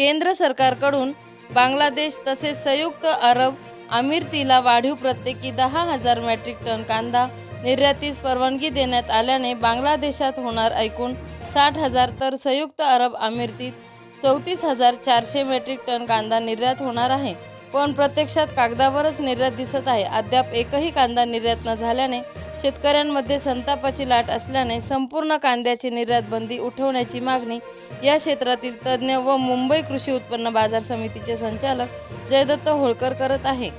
केंद्र सरकारकडून बांगलादेश तसेच संयुक्त अरब अमिरतीला वाढीव प्रत्येकी दहा हजार मेट्रिक टन कांदा निर्यातीस परवानगी देण्यात आल्याने बांगलादेशात होणार एकूण साठ हजार तर संयुक्त अरब अमिरतीत चौतीस हजार चारशे मेट्रिक टन कांदा निर्यात होणार आहे. पण प्रत्यक्षात कागदावरच निर्यात दिसत आहे. अद्याप एकही कांदा निर्यात न झाल्याने शेतकऱ्यांमध्ये संतापाची लाट असल्याने संपूर्ण कांद्याची निर्यात बंदी उठवण्याची मागणी या क्षेत्रातील तज्ज्ञ व मुंबई कृषी उत्पन्न बाजार समितीचे संचालक जयदत्त होळकर करत आहे.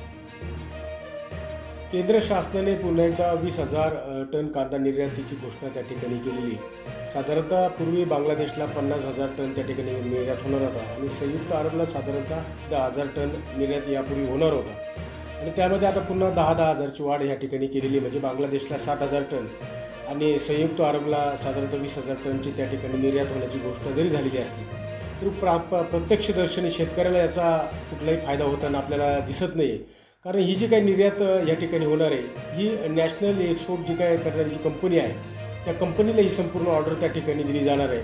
केंद्र शासनाने पुन्हा एकदा वीस हजार टन कांदा निर्यातीची घोषणा त्या ठिकाणी केलेली आहे. साधारणतः पूर्वी बांगलादेशला पन्नास हजार टन त्या ठिकाणी निर्यात होणार होता आणि संयुक्त अरबला साधारणतः दहा हजार टन निर्यात यापूर्वी होणार होता आणि त्यामध्ये आता पुन्हा दहा दहा हजारची वाढ या ठिकाणी केलेली आहे. म्हणजे बांगलादेशला साठ हजार टन आणि संयुक्त अरबला साधारणतः वीस हजार टनची त्या ठिकाणी निर्यात होण्याची घोषणा जरी झालेली असली तरी प्रा प्रत्यक्षदर्शनी शेतकऱ्याला याचा कुठलाही फायदा होताना आपल्याला दिसत नाही आहे कारण ही जी काही निर्यात या ठिकाणी होणार आहे ही नॅशनल एक्सपोर्ट जी काय करणारी जी कंपनी आहे त्या कंपनीला ही संपूर्ण ऑर्डर त्या ठिकाणी दिली जाणार आहे.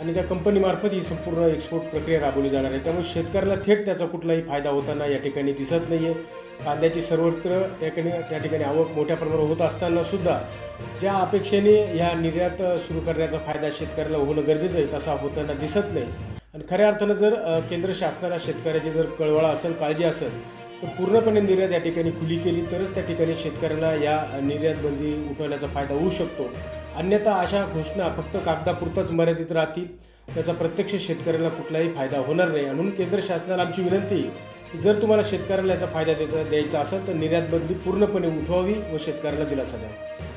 आणि त्या कंपनीमार्फत ही संपूर्ण एक्सपोर्ट प्रक्रिया राबवली जाणार आहे. त्यामुळे शेतकऱ्याला थेट त्याचा कुठलाही फायदा होताना या ठिकाणी दिसत नाही आहे कांद्याची सर्वत्र त्या ठिकाणी त्या ठिकाणी आवक मोठ्या प्रमाणावर होत असताना सुद्धा ज्या अपेक्षेने ह्या निर्यात सुरू करण्याचा फायदा शेतकऱ्याला होणं गरजेचं आहे तसा होताना दिसत नाही. आणि खऱ्या अर्थानं जर केंद्र शासनाला शेतकऱ्याची जर कळवळा असेल काळजी असेल तर पूर्णपणे निर्यात या ठिकाणी खुली केली तरच त्या ठिकाणी शेतकऱ्यांना या निर्यात बंदी उठवल्याचा फायदा होऊ शकतो. अन्यथा अशा घोषणा फक्त कागदापुरताच मर्यादित राहतील. त्याचा प्रत्यक्ष शेतकऱ्याला कुठलाही फायदा होणार नाही. म्हणून केंद्र शासनाला आमची विनंती की जर तुम्हाला शेतकऱ्याला याचा फायदा द्यायचा द्यायचा असेल तर निर्यात बंदी पूर्णपणे उठवावी व शेतकऱ्याला दिलासा द्यावा.